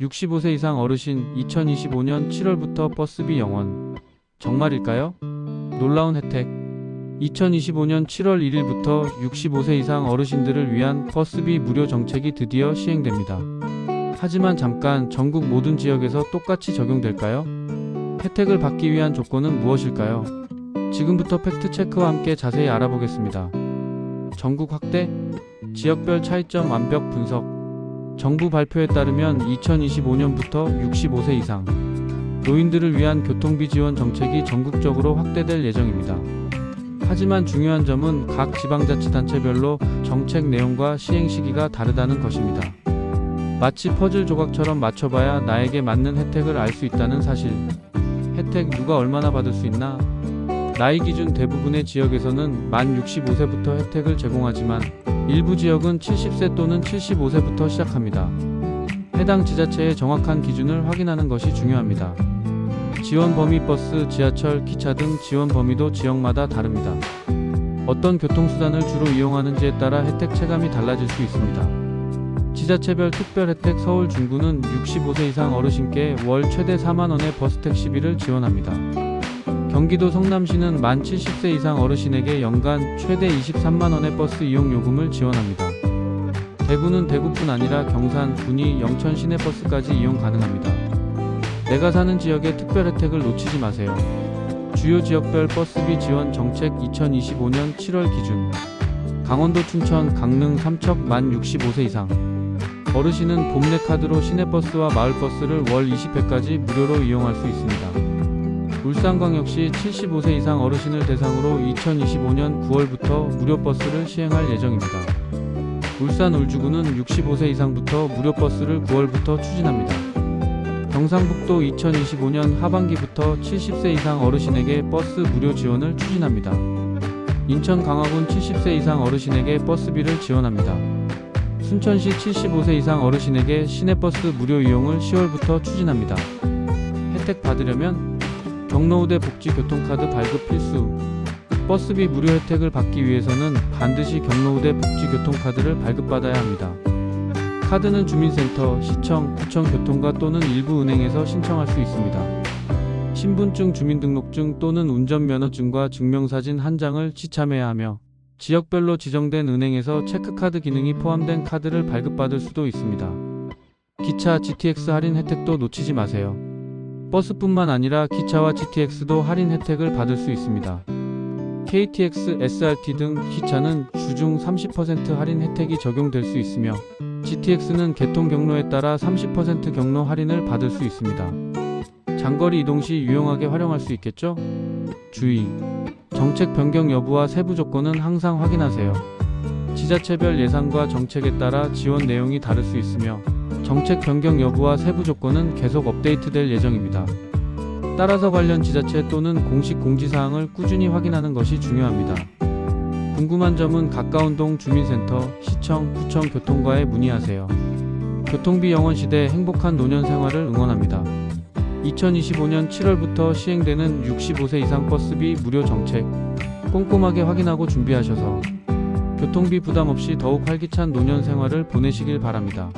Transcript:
65세 이상 어르신 2025년 7월부터 버스비 영원. 정말일까요? 놀라운 혜택. 2025년 7월 1일부터 65세 이상 어르신들을 위한 버스비 무료 정책이 드디어 시행됩니다. 하지만 잠깐 전국 모든 지역에서 똑같이 적용될까요? 혜택을 받기 위한 조건은 무엇일까요? 지금부터 팩트체크와 함께 자세히 알아보겠습니다. 전국 확대, 지역별 차이점 완벽 분석. 정부 발표에 따르면 2025년부터 65세 이상 노인들을 위한 교통비 지원 정책이 전국적으로 확대될 예정입니다. 하지만 중요한 점은 각 지방자치단체별로 정책 내용과 시행 시기가 다르다는 것입니다. 마치 퍼즐 조각처럼 맞춰봐야 나에게 맞는 혜택을 알 수 있다는 사실. 혜택 누가 얼마나 받을 수 있나? 나이 기준 대부분의 지역에서는 만 65세부터 혜택을 제공하지만 일부 지역은 70세 또는 75세부터 시작합니다. 해당 지자체의 정확한 기준을 확인하는 것이 중요합니다. 지원 범위 버스, 지하철, 기차 등 지원 범위도 지역마다 다릅니다. 어떤 교통수단을 주로 이용하는지에 따라 혜택 체감이 달라질 수 있습니다. 지자체별 특별 혜택 서울 중구는 65세 이상 어르신께 월 최대 4만원의 버스 택시비를 지원합니다. 경기도 성남시는 만 70세 이상 어르신에게 연간 최대 23만원의 버스 이용 요금을 지원합니다. 대구는 대구뿐 아니라 경산, 군위, 영천 시내버스까지 이용 가능합니다. 내가 사는 지역의 특별 혜택을 놓치지 마세요. 주요 지역별 버스비 지원 정책 2025년 7월 기준 강원도 춘천, 강릉, 삼척 만 65세 이상 어르신은 봄내 카드로 시내버스와 마을버스를 월 20회까지 무료로 이용할 수 있습니다. 울산광역시 75세 이상 어르신을 대상으로 2025년 9월부터 무료 버스를 시행할 예정입니다. 울산 울주구는 65세 이상부터 무료 버스를 9월부터 추진합니다. 경상북도 2025년 하반기부터 70세 이상 어르신에게 버스 무료 지원을 추진합니다. 인천 강화군 70세 이상 어르신에게 버스비를 지원합니다. 순천시 75세 이상 어르신에게 시내버스 무료 이용을 10월부터 추진합니다. 혜택 받으려면 경로우대 복지교통카드 발급 필수. 버스비 무료 혜택을 받기 위해서는 반드시 경로우대 복지교통카드를 발급받아야 합니다. 카드는 주민센터, 시청, 구청 교통과 또는 일부 은행에서 신청할 수 있습니다. 신분증, 주민등록증 또는 운전면허증과 증명사진 한 장을 지참해야 하며 지역별로 지정된 은행에서 체크카드 기능이 포함된 카드를 발급받을 수도 있습니다. 기차 GTX 할인 혜택도 놓치지 마세요. 버스뿐만 아니라 기차와 GTX도 할인 혜택을 받을 수 있습니다. KTX, SRT 등 기차는 주중 30% 할인 혜택이 적용될 수 있으며 GTX는 개통 경로에 따라 30% 경로 할인을 받을 수 있습니다. 장거리 이동 시 유용하게 활용할 수 있겠죠? 주의! 정책 변경 여부와 세부 조건은 항상 확인하세요. 지자체별 예산과 정책에 따라 지원 내용이 다를 수 있으며 정책 변경 여부와 세부 조건은 계속 업데이트될 예정입니다. 따라서 관련 지자체 또는 공식 공지사항을 꾸준히 확인하는 것이 중요합니다. 궁금한 점은 가까운 동 주민센터, 시청, 구청 교통과에 문의하세요. 교통비 영원 시대 행복한 노년 생활을 응원합니다. 2025년 7월부터 시행되는 65세 이상 버스비 무료 정책 꼼꼼하게 확인하고 준비하셔서 교통비 부담 없이 더욱 활기찬 노년 생활을 보내시길 바랍니다.